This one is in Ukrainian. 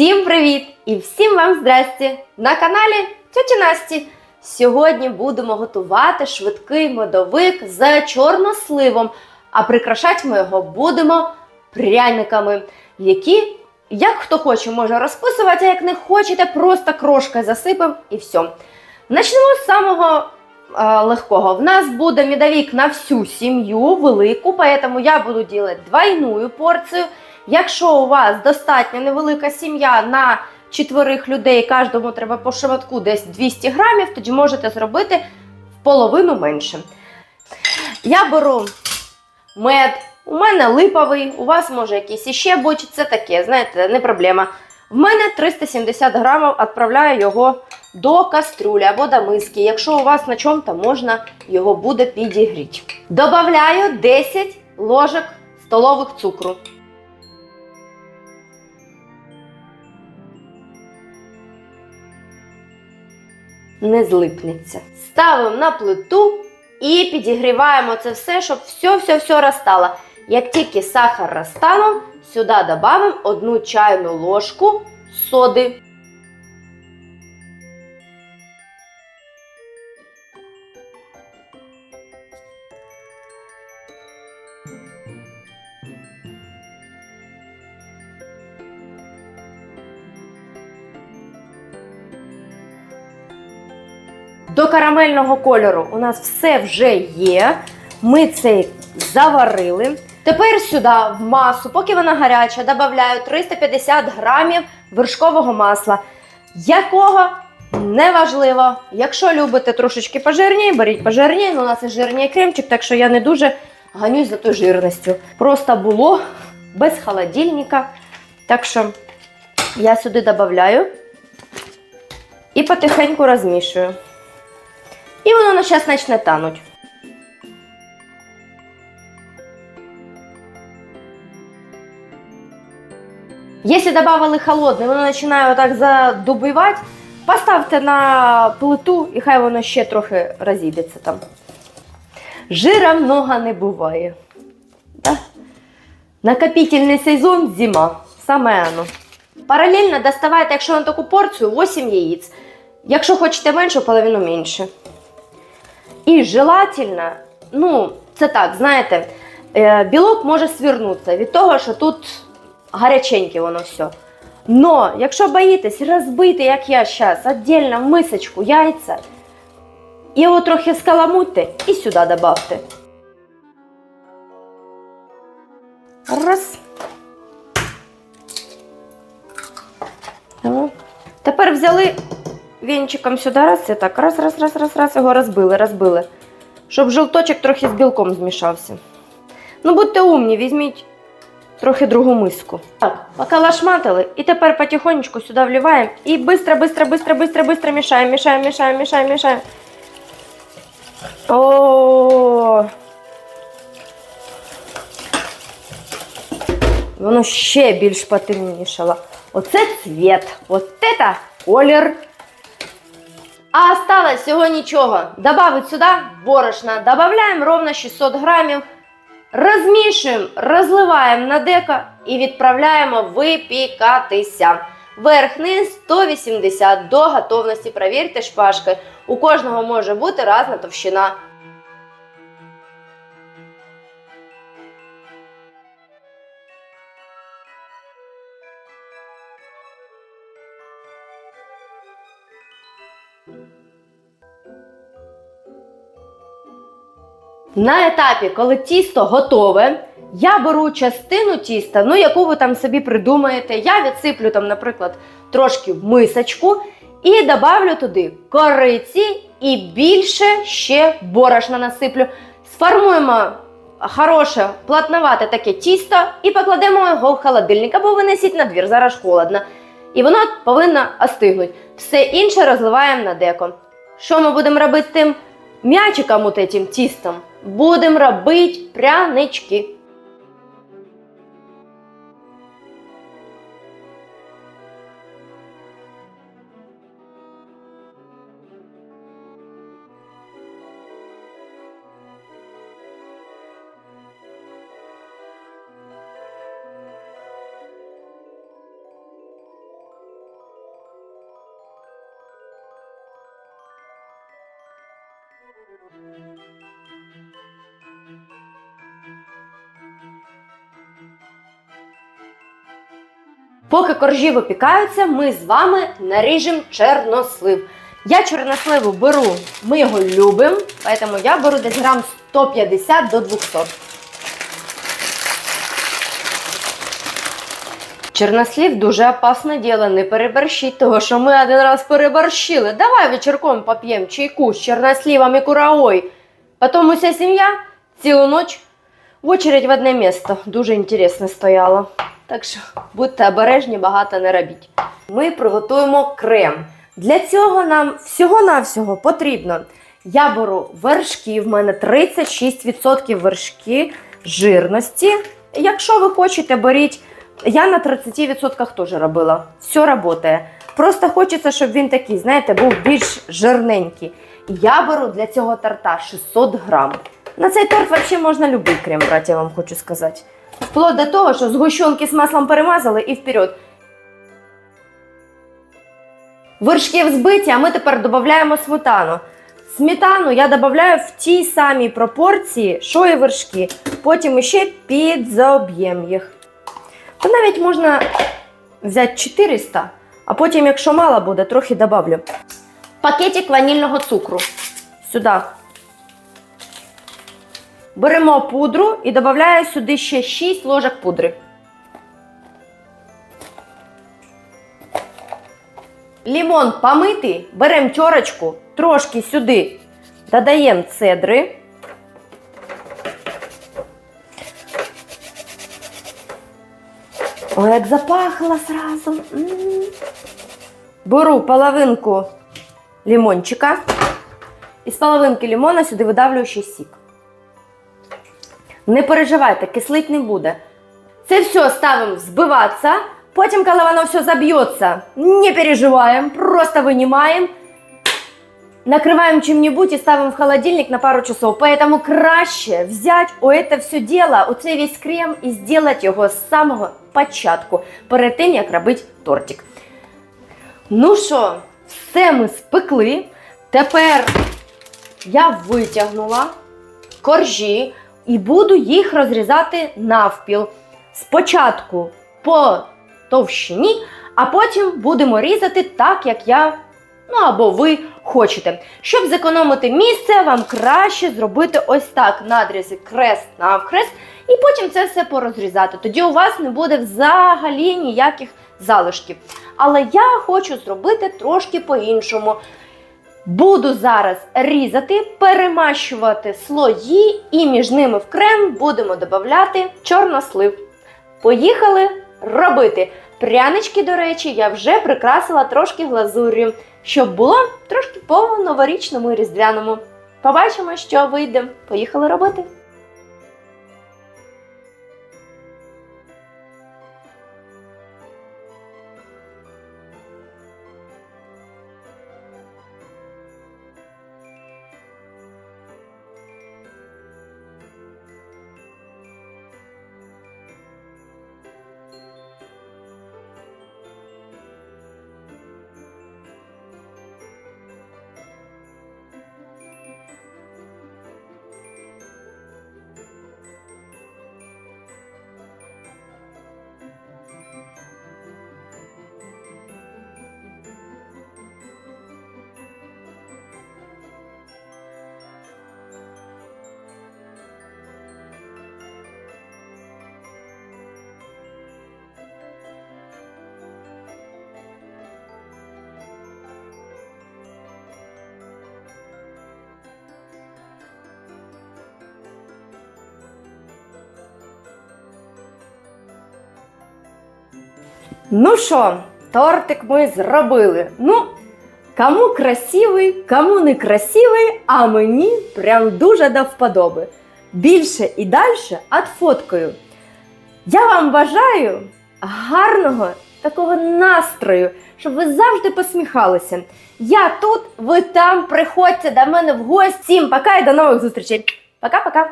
Всім привіт і всім вам здрасті! На каналі Тьоті Насті. Сьогодні будемо готувати швидкий медовик з чорносливом, а прикрашати ми його будемо пряниками, які, як хто хоче, може розписувати, а як не хочете, просто крошкою засипемо і все. Почнемо з самого е, легкого. В нас буде медовик на всю сім'ю, велику, поэтому я буду робити двойную порцію. Якщо у вас достатньо невелика сім'я на четверих людей, кожному треба по шматку десь 200 грамів, тоді можете зробити в половину менше. Я беру мед, у мене липовий, у вас може якийсь іще бути, це таке, знаєте, не проблема. В мене 370 грамів, відправляю його до кастрюлі або до миски. Якщо у вас на чому, то можна його буде підігріти. Добавляю 10 ложок столових цукру. Не злипнеться. Ставимо на плиту і підігріваємо це все, щоб все-все-все розтало. Як тільки сахар розтанув, сюди додамо одну чайну ложку соди. До карамельного кольору у нас все вже є. Ми це заварили. Тепер сюди в масу, поки вона гаряча, додаю 350 грамів вершкового масла. Якого неважливо. Якщо любите трошечки пожирніше, беріть пожирніше. Ну, у нас і жирний кремчик, так що я не дуже ганюсь за тою жирністю. Просто було без холодильника. Так що я сюди додаю і потихеньку розмішую. І воно на час почне тануть. Якщо додали холодне, воно починає отак задубивати, поставте на плиту і хай воно ще трохи розійдеться там. Жира много не буває. Да? Накопительний сезон зима. Саме оно. Паралельно доставайте, якщо на таку порцію, 8 яєць. Якщо хочете менше, половину менше. І желательно, ну, це так, знаєте, е, білок може свернутися від того, що тут гаряченьке воно все. Но, якщо боїтесь розбити, як я зараз, віддільно в мисочку яйця, його трохи скаламутьте і сюди додавте. Раз. Тепер взяли вінчиком сюди раз і так, раз, раз, раз, раз, раз, його розбили, розбили. Щоб жовточок трохи з білком змішався. Ну, будьте умні, візьміть трохи другу миску. Так, поки лашматили, і тепер потихонечку сюди вливаємо і быстро, быстро, быстро, быстро, быстро мішаємо, мішаємо, мішаємо, мішаємо, мішаємо. О. Воно ще більш потемнішало. Оце цвіт, от це колір. А осталось всього нічого. Добавить сюди борошна. Добавляем ровно 600 грамів. Розмішуємо, розливаємо на деко і відправляємо випікатися. Верх-низ 180 до готовності. Провірте шпажкою. У кожного може бути різна товщина. На етапі, коли тісто готове, я беру частину тіста, ну яку ви там собі придумаєте. Я відсиплю там, наприклад, трошки мисочку і добавлю туди кориці і більше ще борошна насиплю. Сформуємо хороше, плотновате таке тісто і покладемо його в холодильник або винесіть на двір, зараз холодно. І воно повинно остигнути. Все інше розливаємо на деко. Що ми будемо робити з тим м'ячиком, от этим тістом? Будемо робити прянички. Поки коржі випікаються, ми з вами наріжемо чорнослив. Я чорносливу беру, ми його любимо, тому я беру десь грам 150 до 200. Чорнослів дуже опасне діло, не переборщіть, того що ми один раз переборщили. Давай вечірком поп'ємо чайку з чорнослівом і курагою. Потім уся сім'я цілу ніч в очередь в одне місто. Дуже інтересно стояло. Так що будьте обережні, багато не робіть. Ми приготуємо крем. Для цього нам всього-навсього потрібно. Я беру вершки, в мене 36% вершки жирності. Якщо ви хочете, беріть. Я на 30% теж робила. Все працює. Просто хочеться, щоб він такий, знаєте, був більш жирненький. Я беру для цього торта 600 грам. На цей торт взагалі можна будь-який крем брати, я вам хочу сказати. Вплоть до того, що згущенки з маслом перемазали і вперед. Вершки взбиті, а ми тепер додаємо сметану. Сметану я додаю в тій самій пропорції, що і вершки. Потім ще підзоб'єм їх. То навіть можна взяти 400, а потім, якщо мало буде, трохи добавлю. Пакетик ванільного цукру. Сюди. Беремо пудру і додаю сюди ще 6 ложок пудри. Лімон помитий, беремо терочку, трошки сюди додаємо цедри. Ой, як запахло сразу. Беру половинку лимончика і з половинки лимона сюди видавлюю ще сік. Не переживайте, кислить не буде. Це все ставимо взбиватися. Потім, коли воно все заб'ється, не переживаємо, просто винімаємо. Накрываем чем-нибудь и ставим в холодильник на пару часов. Поэтому краще взять у это все дело, оцей весь крем і сделать його з самого початку, перед тим, як робити тортик. Ну що, все ми спекли. Тепер я витягнула коржі і буду їх розрізати навпіл. Спочатку по товщині, а потім будемо різати так, як я ну або ви хочете. Щоб зекономити місце, вам краще зробити ось так: надрізи крест навхрест, і потім це все порозрізати. Тоді у вас не буде взагалі ніяких залишків. Але я хочу зробити трошки по-іншому. Буду зараз різати, перемащувати слої, і між ними в крем будемо додати чорнослив. Поїхали робити. Прянички, до речі, я вже прикрасила трошки глазур'ю, щоб було трошки по новорічному і різдвяному. Побачимо, що вийде. Поїхали робити. Ну що, тортик ми зробили. Ну, кому красивий, кому не красивий, а мені прям дуже до вподоби. Більше і далі отфоткаю. Я вам бажаю гарного такого настрою, щоб ви завжди посміхалися. Я тут, ви там, приходьте до мене в гості. Всім пока і до нових зустрічей. Пока-пока!